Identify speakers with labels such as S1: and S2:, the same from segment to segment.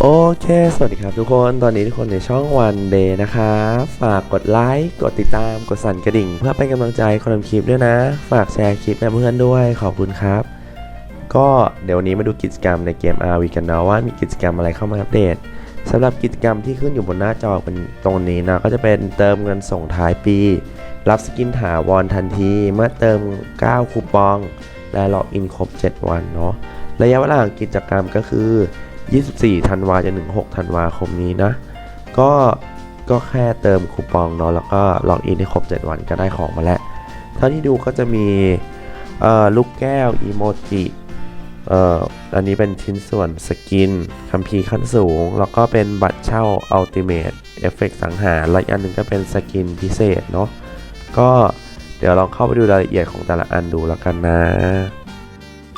S1: โอเค สวัสดีครับทุกคน ตอนนี้ทุกคนในช่องวันเดย์นะครับฝากกดไลค์ กดติดตาม กดสั่นกระดิ่ง เพื่อเป็นกำลังใจคนทำคลิปด้วยนะ ฝากแชร์คลิปให้เพื่อนด้วย ขอบคุณครับ ก็เดี๋ยววันนี้มาดูกิจกรรมในเกม RV กันเนาะว่ามีกิจกรรมอะไรเข้ามาอัปเดตสำหรับกิจกรรมที่ขึ้นอยู่บนหน้าจอเป็นตรงนี้นะ ก็จะเป็นเติมเงินส่งท้ายปี รับสกินถาวรทันที เมื่อเติม 9 คูปอง และล็อกอินครบ 7 วันเนาะ ระยะเวลาของกิจกรรมก็คือ 24ธันวาจนถึง6ธันวาคมนี้นะ ก็ก็แค่เติมคูปองเนาะแล้วก็ล็อกอินให้ครบ 7 วันก็ได้ของมาแล้ว เท่าที่ดูก็จะมีเอ่อลูกแก้วอีโมจิเอ่ออันนี้เป็นชิ้นส่วนสกินคัมภีร์ขั้นสูง แล้วก็เป็นบัตรเช่าอัลติเม e เอฟเฟกสังหารและอีกอันหนึงก็เป็นสกินพิเศษเนาะก็เดี๋ยวลองเข้าไปดูรายละเอียดของแต่ละอันดูแล้วกันนะ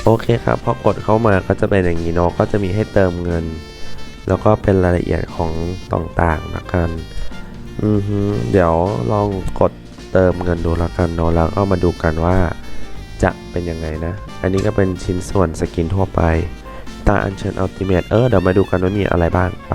S1: โอเคครับพอกดเข้ามาก็จะเป็นอย่างนี้เนาะก็จะมีให้เติมเงิน แล้วก็เป็นรายละเอียดของต่างๆละกันอือฮึเดี๋ยวลองกดเติมเงินดูละกันเนาะแล้วก็มาดูกันว่าจะเป็นยังไงนะ อันนี้ก็เป็นชิ้นส่วนสกินทั่วไป ตาอัญเชิญอัลติเมทเออเดี๋ยวมาดูกันว่ามีอะไรบ้างไป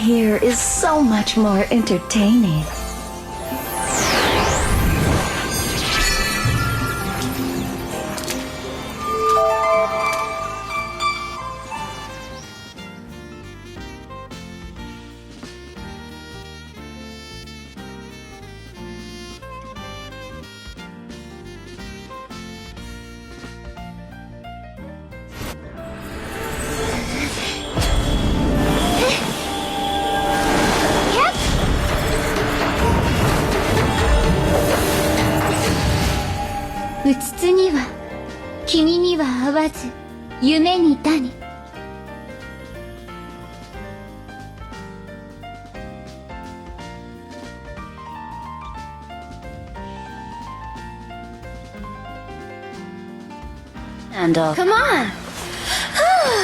S2: here is so much more entertaining.
S3: わず夢に谷
S2: And uh,
S3: Come on oh,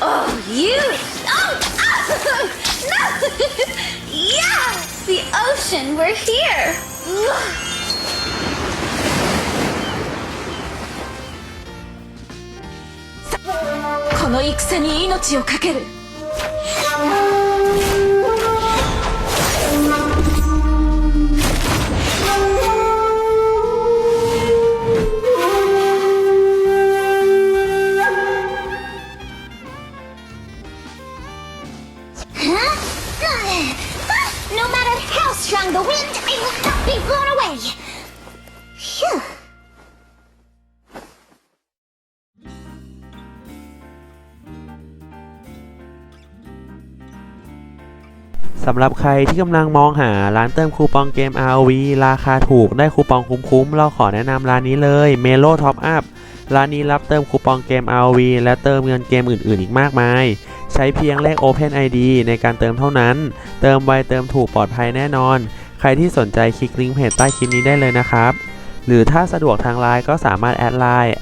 S3: oh, you oh, oh, no yeah the ocean we're here
S2: この戦に命を懸ける。
S1: สำหรับใครที่กำลังมองหาร้านเติมคูปองเกม ROV ราคาถูกได้คูปองคุ้มๆ เราขอแนะนำร้านนี้เลย Melo Top Up ร้านนี้รับเติมคูปองเกม ROV และเติมเงินเกมอื่นๆ อีกมากมาย ใช้เพียงเลข Open ID ในการเติมเท่านั้น เติมไวเติมถูกปลอดภัยแน่นอน ใครที่สนใจคลิกลิงก์เพจใต้คลิปนี้ได้เลยนะครับ หรือถ้าสะดวกทางไลน์ก็สามารถแอดไลน์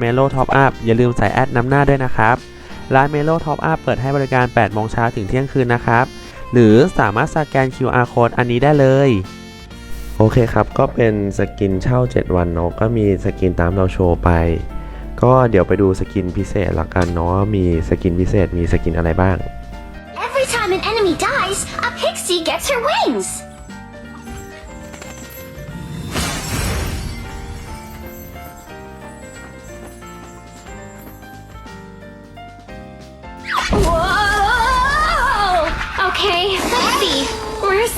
S1: @melo top up อย่าลืมใส่แอดนำหน้าด้วยนะครับ ร้าน Melo Top Up เปิดให้บริการ 8 โมงเช้าถึงเที่ยงคืนนะครับ หรือสามารถสแกน QR code อันนี้ได้เลย โอเคครับ ก็เป็นสกินเช่า 7 วันเนาะก็มีสกินตามเราโชว์ไป ก็เดี๋ยวไปดูสกินพิเศษละกันเนาะมีสกินพิเศษมีสกินอะไรบ้าง
S3: Every time an enemy dies, a pixie gets her wings.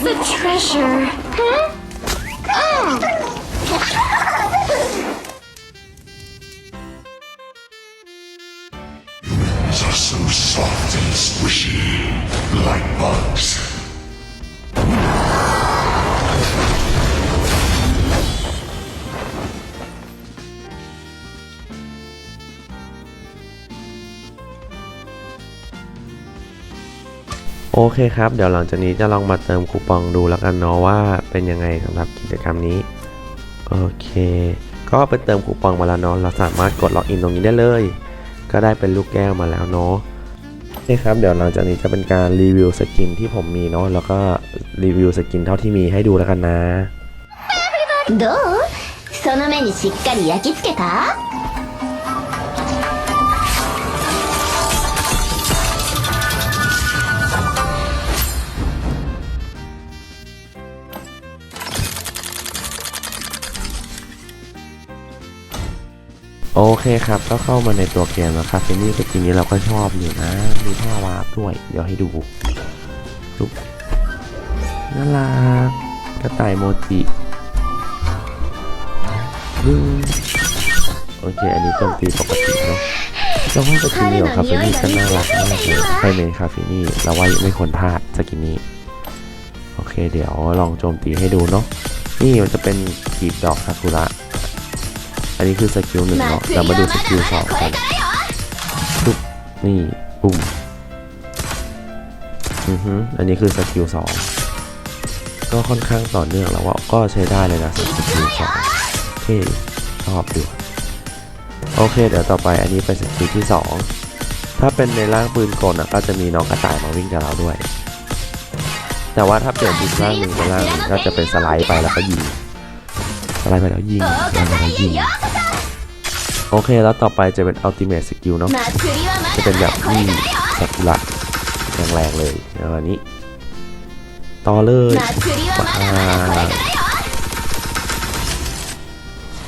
S3: Where's the treasure? Huh? Oh!
S4: are so soft and squishy, like bugs.
S1: โอเคครับ เดี๋ยวหลังจากนี้จะลองมาเติมคูปองดูแล้วกันเนาะว่าเป็นยังไงสำหรับกิจกรรมนี้ โอเค ก็ไปเติมคูปองมาแล้วเนาะเราสามารถกดล็อกอินตรงนี้ได้เลย ก็ได้เป็นลูกแก้วมาแล้วเนาะโอเคครับ เดี๋ยวหลังจากนี้จะเป็นการรีวิวสกินที่ผมมีเนาะแล้วก็รีวิวสกินเท่าที่มีให้ดูแล้วกันนะ
S3: どうその目にしっかり焼き付けた
S1: เคครับ ก็เข้ามาในตัวเกมแล้วครับฟินี่สกินนี้เราก็ชอบอยู่นะ มีท่าวาร์ปด้วย เดี๋ยวให้ดูลุกน่ารักกระต่ายโมจิดึงโอเค อันนี้โจมตีปกติเนาะแล้วว่าสกินนี้ของคาเฟนี่ก็น่ารักมากเลยไปเมนคาเฟนี่เราว่าไม่ควรพลาดสกินนี้ โอเค เดี๋ยวลองโจมตีให้ดูเนาะ นี่มันจะเป็นกีบดอกซากุระ อันนี้คือสกิลหนึ่งเนาะเรามาดูสกิลสองกันปุ๊บนี่ปุ่มอือฮึอันนี้คือสกิลสองก็ค่อนข้างต่อเนื่องแล้วว่าก็ใช้ได้เลยนะสกิลสองโอเคชอบดูโอเค เดี๋ยวต่อไปอันนี้เป็นสกิลที่สองถ้าเป็นในร่างปืนกลอะก็จะมีน้องกระต่ายมาวิ่งกับเราด้วย แต่ว่าถ้าเปลี่ยนอีกร่างหนึ่งเป็นร่างหนึ่งก็จะเป็นสไลด์ไปแล้วก็ยิงสไลด์ไปแล้วยิงสไลด์ไปแล้วยิง โอเคแล้วต่อไปจะเป็น ultimate skill เนาะจะเป็นแบบนี่สับหลักแรงๆเลยอันนี้ ต่อเลย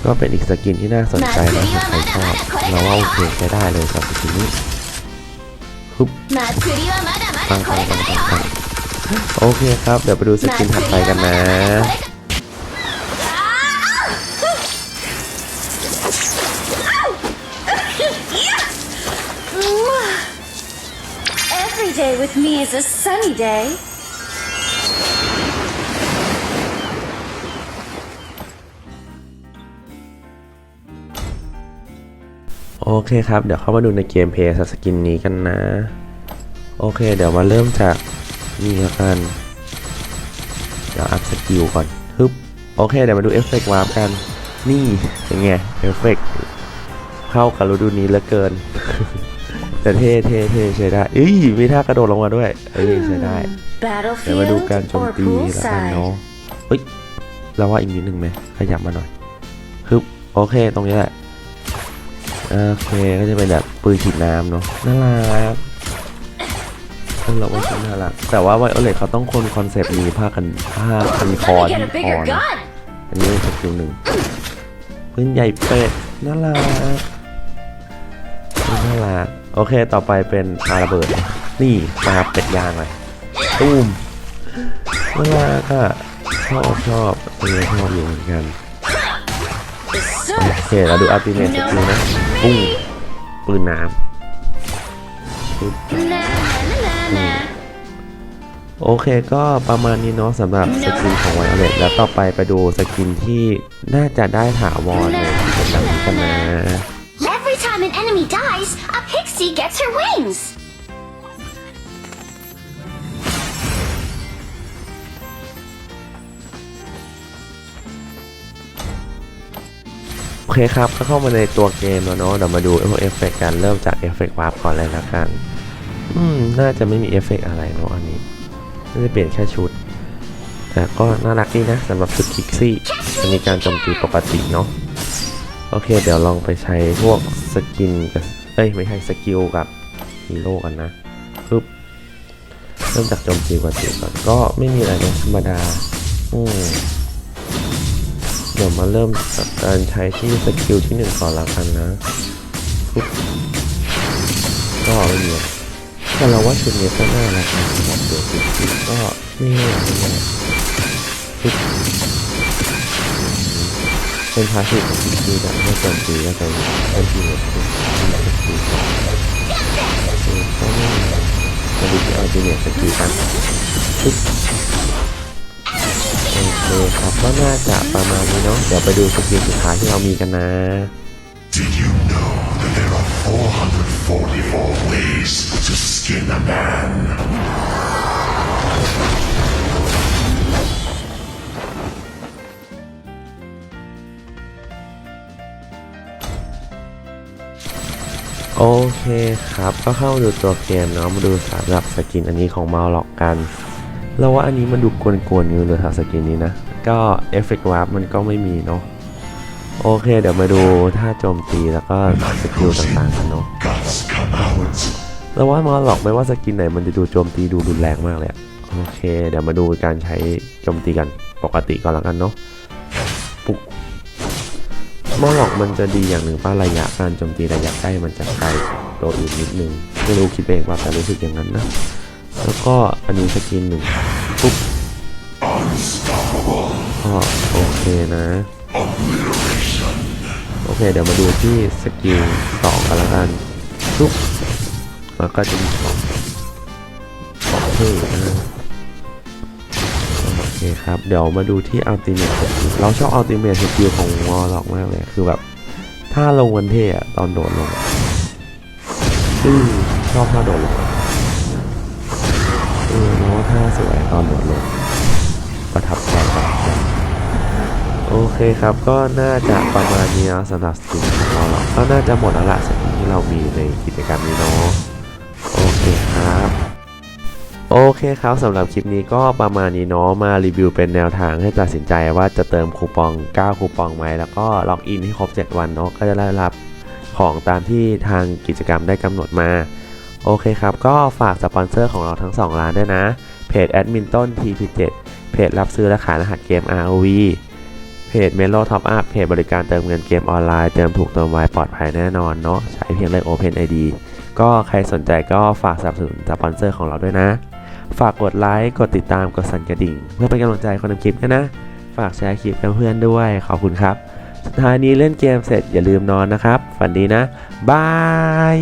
S1: ก็เป็นอีกสกินที่น่าสนใจนะใครชอบเราว่าโอเคใช้ได้เลยสำหรับสกินนี้ฮึบปังปังปัโอเคครับ เดี๋ยวไปดูสกินถัดไปกันนะ
S2: day with me is a sunny day.
S1: โอเคครับ เดี๋ยวเข้ามาดูในเกมเพย์สกินนี้กันนะ โอเค เดี๋ยวมาเริ่มจากนี่ละกัน เดี๋ยวอัพสกิลก่อนฮึบโอเค เดี๋ยวมาดูเอฟเฟกต์วาร์ปกัน นี่เป็นไงเอฟเฟกต์เข้ากับฤดูนี้เหลือเกิน แต่เท่เท่เท่ใช้ได้เอ้ยมีท่ากระโดดลงมาด้วยเอ้ยใช้ได้เดี๋ยวมาดู
S2: Battlefield
S1: การโจม
S2: or
S1: ตีแล้วกันเนาะ
S2: poolside?
S1: เฮ้ยเราว่าอีกนิดนึงไหมขยับมาหน่อยฮึบโอเคตรงนี้แหละโอเคก็จะเป็นแบบปืนฉีดน้ำเนาะน่ารักซึ่งเราว่าเขาน่ารักแต่ว่าไวโอเลตเขาต้องคนคอนเซปต์มีผ้ากันผ้าพันคอ
S3: Gotta
S1: ที่
S3: get a
S1: คอ
S3: bigger
S1: นะ
S3: gun
S1: อันนี้เป็นสกิลหนึ่งปืนใหญ่เป็ดน่ารักปืนน่ารัก โอเคต่อไปเป็นอาระเบิด นี่มาเป็ดยางเลยตูมเวลาก็ชอบชอบเออชอบอยู่เหมือนกันโอเคเราดูอัลติเมทสกิลนะปุ้งปืนน้ำโอเคก็ประมาณนี้เนาะสำหรับสกินของไวโอเล็ตแล้วต่อไปไปดูสกินที่น่าจะได้ถาวรในกิจกรรมนี้กันนะ
S3: time an enemy dies, a pixie gets her wings.
S1: โอเคครับก็เข้ามาในตัวเกมแล้วเนาะเดี๋ยวมาดูพวกเอฟเฟกต์กันเริ่มจากเอฟเฟกต์วาร์ปก่อนเลยละกัน อืม น่าจะไม่มีเอฟเฟกต์อะไรเนาะอันนี้น่าจะเปลี่ยนแค่ชุด แต่ก็น่ารักดีนะสำหรับชุดคิกซี่จะมีการโจมตีปกติเนาะโอเค เดี๋ยวลองไปใช้พวกสกินกับเอ้ยไม่ใช่สกิลกับฮีโร่กันนะปึ๊บเริ่มจากโจมตีปกติก่อนก็ไม่มีอะไรนะธรรมดาอืมเดี๋ยวมาเริ่มจากการใช้ที่สกิลที่หนึ่งก่อนละกันนะปุ๊บก็ไม่มีแต่เราว่าชุดนี้ก็น่ารักนะสำหรับตัวคิดก็นี่แหละนี่แห เป็นพาสซีฟขอแบบเมื่อโจมตีก็จะเป็นทีเน็ตเป็นสกิลของก็ไม่มาดูที่อัลติเนตสกิลกันปึ๊บโอเคครับก็น่าจะประมาณนี้เนาะเดี๋ยวไปดูสกิลสุดท้ายที่เรามีกันนะ
S4: Did you know that there are 444 ways to skin a man?
S1: โอเคครับ ก็เข้ามาดูตัวเกมเนาะมาดูสำหรับสกินอันนี้ของมาล็อกกันเราว่าอันนี้มันดูกวนๆอยู่เลยครับสกินนี้นะ ก็เอฟเฟกต์วาร์ปมันก็ไม่มีเนาะโอเค เดี๋ยวมาดูท่าโจมตีแล้วก็สกิลต่างๆกันเนาะเราว่ามาล็อกไม่ว่าสกินไหนมันจะดูโจมตีดูรุนแรงมากเลยโอเค เดี๋ยวมาดูการใช้โจมตีกันปกติก่อนแล้วกันเนาะ มาล็อกมันจะดีอย่างหนึ่งป้าระยะการโจมตีระยะใกล้มันจะไกลตัวอื่นนิดนึงไม่รู้คิดเองว่าแต่รู้สึกอย่างนั้นนะ แล้วก็อันนี้สกินหนึ่งปุ๊บก็โอเคนะ โอเคเดี๋ยวมาดูที่สกิลสองกันล้วกันปุ๊บแล้วก็จะมีของของเท่นะ คครับ เดี๋ยวมาดูที่อัลติเม e สกิลเราชอบอัลติเม e สกิลของวอลล็อกมากเลย คือแบบถ้าลงวันเทอะตอนโดดลงอือชอบท่าโดดลงเออแล้วว่าท่าสวยตอนโดดลง ประทับใจประทับใจโอเคครับก็น่าจะประมาณนี้นะสำหรับสกินของเราแล้วก็น่าจะหมดแล้วละสกินที่เรามีในกิจกรรมนี้เนาะโอเคครับ โอเคครับสำหรับคลิปนี้ก็ประมาณนี้เนาะมารีวิวเป็นแนวทางให้ตัดสินใจว่าจะเติมคูปอง 9 คูปองไหมแล้วก็ล็อกอินให้ครบ 7 วันเนาะก็จะได้รับของตามที่ทางกิจกรรมได้กำหนดมา โอเคครับ ก็ฝากสปอนเซอร์ของเราทั้ง 2 ร้านด้วยนะ เพจแอดมินต้น TP7 เพจรับซื้อและขายรหัสเกม ROV เพจ Melo Top Up เพจบริการเติมเงินเกมออนไลน์ เติมถูกเติมไวปลอดภัยแน่นอนเนาะใช้เพียงเลข Open ID ก็ใครสนใจก็ฝากสนับสนุนสปอนเซอร์ของเราด้วยนะ ฝากกดไลค์กดติดตามกดสั่นกระดิ่ง เพื่อเป็นกำลังใจคนทำคลิปกันนะ ฝากแชร์คลิปกับเพื่อนด้วยขอบคุณครับ สุดท้ายนี้เล่นเกมเสร็จอย่าลืมนอนนะครับ ฝันดีนะบาย